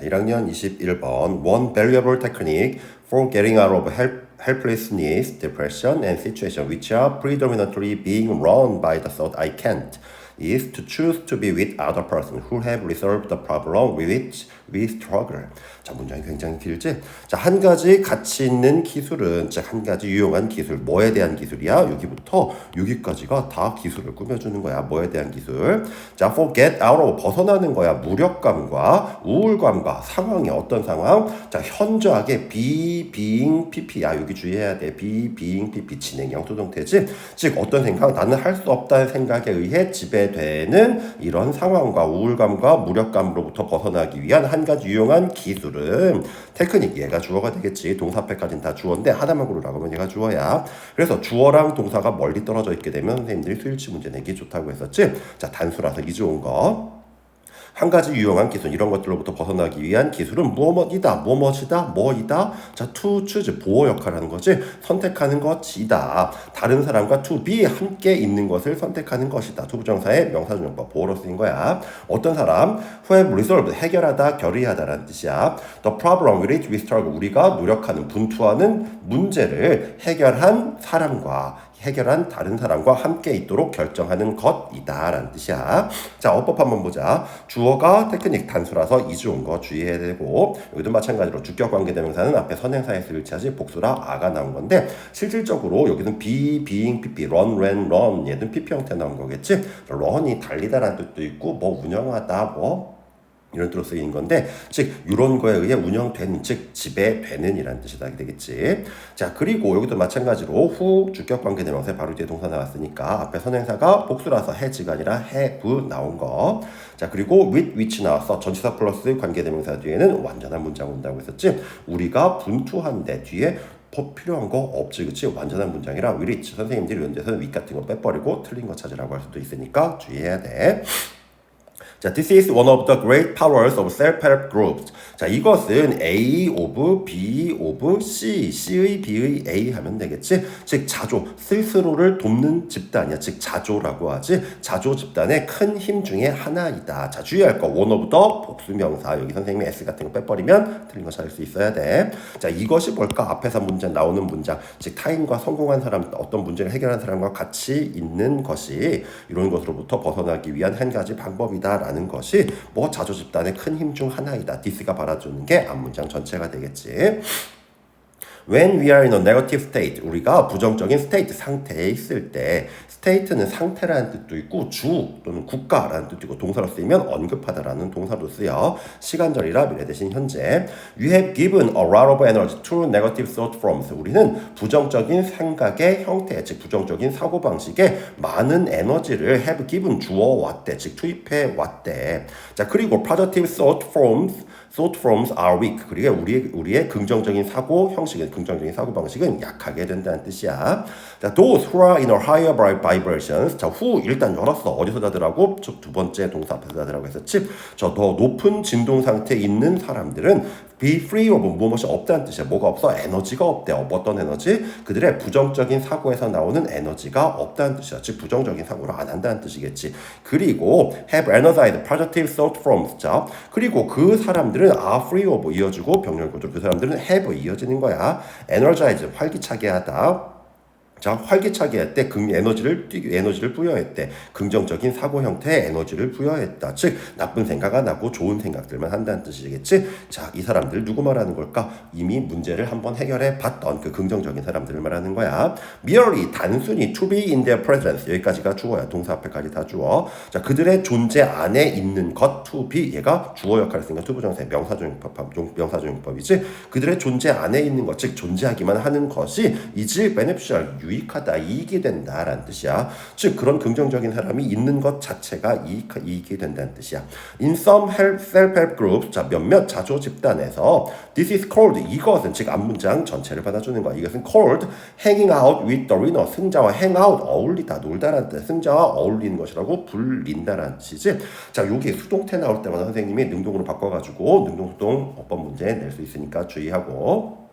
1학년 21번 One valuable technique for getting out of help, helplessness, depression, and situation which are predominantly being run by the thought I can't is to choose to be with other person who have resolved the problem with which we struggle. 자, 문장이 굉장히 길지? 자, 한 가지 가치 있는 기술은, 즉, 한 가지 유용한 기술, 뭐에 대한 기술이야? 여기부터 여기까지가 다 기술을 꾸며주는 거야. 뭐에 대한 기술? 자, for get out 벗어나는 거야. 무력감과 우울감과 상황이 어떤 상황? 자, 현저하게 be, being, pp야. 여기 주의해야 돼. be, being, pp. 진행형 수동태지? 즉, 어떤 생각? 나는 할 수 없다는 생각에 의해 지배 되는 이런 상황과 우울감과 무력감으로부터 벗어나기 위한 한 가지 유용한 기술은 테크닉. 얘가 주어가 되겠지. 동사 앞에까지는 다 주어인데 하나만 고르라고 하면 얘가 주어야. 그래서 주어랑 동사가 멀리 떨어져 있게 되면 선생님들이 수일치 문제 내기 좋다고 했었지. 자, 단수라서 이 좋은 거. 한 가지 유용한 기술 이런 것들로부터 벗어나기 위한 기술은 무엇이다 무엇이다 뭐이다. 자 to choose 보호 역할하는 거지 선택하는 것이다. 다른 사람과 to be 함께 있는 것을 선택하는 것이다. 투부정사의 명사준용법 보호로 쓰인 거야. 어떤 사람? who have resolved 해결하다 결의하다라는 뜻이야. The problem with which we struggle 우리가 노력하는 분투하는 문제를 해결한 사람과 해결한 다른 사람과 함께 있도록 결정하는 것이다 라는 뜻이야. 자 어법 한번 보자. 주어가 테크닉 단수라서 이주 온 거 주의해야 되고 여기도 마찬가지로 주격 관계대명사는 앞에 선행사에 쓸지하지 복수라 아가 나온 건데 실질적으로 여기는 be, being, pp, run, ran, run 얘는 pp 형태 나온 거겠지? run이 달리다라는 뜻도 있고 뭐 운영하다 뭐 이런 뜻으로 쓰이는 건데 즉 이런 거에 의해 운영되는 즉 지배되는 이라는 뜻이 되겠지. 자 그리고 여기도 마찬가지로 후 주격 관계 대명사에 바로 뒤에 동사 나왔으니까 앞에 선행사가 복수라서 해지가 아니라 해부 나온 거 자 그리고 with which 나왔어. 전치사 플러스 관계 대명사 뒤에는 완전한 문장 온다고 했었지. 우리가 분투한데 뒤에 더 필요한 거 없지 그치? 완전한 문장이라 위리치 선생님들이 데서는 윗 같은 거 빼버리고 틀린 거 찾으라고 할 수도 있으니까 주의해야 돼 자, this is one of the great powers of self-help groups. 자, 이것은 A of B of C, C의 B의 A 하면 되겠지? 즉, 자조, 스스로를 돕는 집단이야. 즉, 자조라고 하지. 자조 집단의 큰 힘 중에 하나이다. 자, 주의할 거, one of the 복수명사. 여기 선생님이 S 같은 거 빼버리면 틀린 거 찾을 수 있어야 돼. 자, 이것이 뭘까? 앞에서 문제 나오는 문장. 즉, 타인과 성공한 사람, 어떤 문제를 해결한 사람과 같이 있는 것이 이런 것으로부터 벗어나기 위한 한 가지 방법이다. 라는 것이 뭐 자조 집단의 큰 힘 중 하나이다. 디스가 받아주는 게 앞문장 전체가 되겠지. When we are in a negative state, 우리가 부정적인 state 상태에 있을 때, state는 상태라는 뜻도 있고 주 또는 국가라는 뜻도 있고 동사로 쓰이면 언급하다라는 동사로 쓰여 시간절이라 미래 대신 현재. You have given a lot of energy to negative thought forms. 우리는 부정적인 생각의 형태, 즉 부정적인 사고 방식에 많은 에너지를 have given 주어 왔대, 즉 투입해 왔대. 자 그리고 positive thought forms thought forms are weak. 그리고 우리의 우리의 긍정적인 사고 형식은 긍정적인 사고 방식은 약하게 된다는 뜻이야. 자, those who are in a higher vibrations. 자, who 일단 열었어. 어디서 자더라고? 두 번째 동사 앞에서 자더라고 했었지. 저더 높은 진동 상태에 있는 사람들은 be free of 무엇이 없다는 뜻이야. 뭐가 없어? 에너지가 없대. 어떤 에너지? 그들의 부정적인 사고에서 나오는 에너지가 없다는 뜻이야. 즉 부정적인 사고를 안 한다는 뜻이겠지. 그리고 have energized positive thought forms. 자, 그리고 그 사람들은 are free of 이어지고 병렬 구조. 그 사람들은 have 이어지는 거야. energize 활기차게 하다. 자, 활기차게 할때금 에너지를 에너지를 부여했대. 긍정적인 사고 형태의 에너지를 부여했다. 즉 나쁜 생각 안 하고 좋은 생각들만 한다는 뜻이겠지. 자, 이 사람들 누구 말하는 걸까? 이미 문제를 한번 해결해 봤던 그 긍정적인 사람들을 말하는 거야. merely 단순히 to be in their presence 여기까지가 주어야. 동사 앞에까지 다 주어. 자, 그들의 존재 안에 있는 것 to be 얘가 주어 역할을 쓰니까 투부정사의 명사조용법 명사조용법이지. 그들의 존재 안에 있는 것, 즉 존재하기만 하는 것이 is beneficial 유익하다, 이익이 된다라는 뜻이야. 즉 그런 긍정적인 사람이 있는 것 자체가 이익, 이익이 된다는 뜻이야. In some help, self-help groups, 자 몇몇 자조 집단에서 this is called 이것은 즉 앞문장 전체를 받아주는 거야. 이것은 called hanging out with the winner 승자와 hang out 어울리다, 놀다라는 뜻. 승자와 어울리는 것이라고 불린다라는 뜻이지. 자 여기 수동태 나올 때마다 선생님이 능동으로 바꿔가지고 능동수동 어법 문제 낼 수 있으니까 주의하고.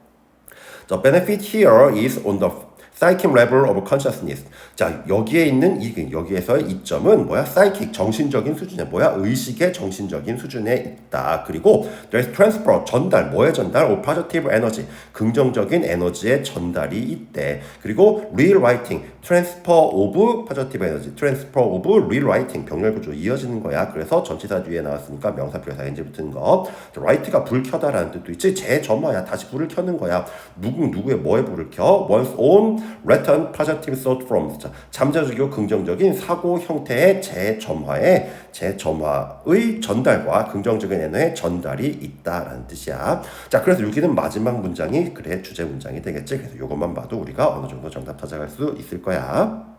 The benefit here is on the psychic level of consciousness. 자, 여기에 있는 이 여기에서의 이점은 뭐야? psychic 정신적인 수준에 뭐야? 의식의 정신적인 수준에 있다. 그리고 there's transfer 전달 뭐의 전달? of positive energy 긍정적인 에너지의 전달이 있대. 그리고 rewriting transfer of positive energy transfer of rewriting 병렬 구조 이어지는 거야. 그래서 전치사 뒤에 나왔으니까 명사 비어사 ing 붙은 거. write가 불 켜다라는 뜻도 있지. 재점화야. 다시 불을 켜는 거야. 누구 누구의 뭐에 불을 켜? once on return positive thought from 자, 잠재적이고 긍정적인 사고 형태의 재점화에 재점화의 전달과 긍정적인 에너의 전달이 있다라는 뜻이야. 자, 그래서 여기는 마지막 문장이 그래 주제 문장이 되겠지. 그래서 이것만 봐도 우리가 어느 정도 정답 찾아갈 수 있을 거야.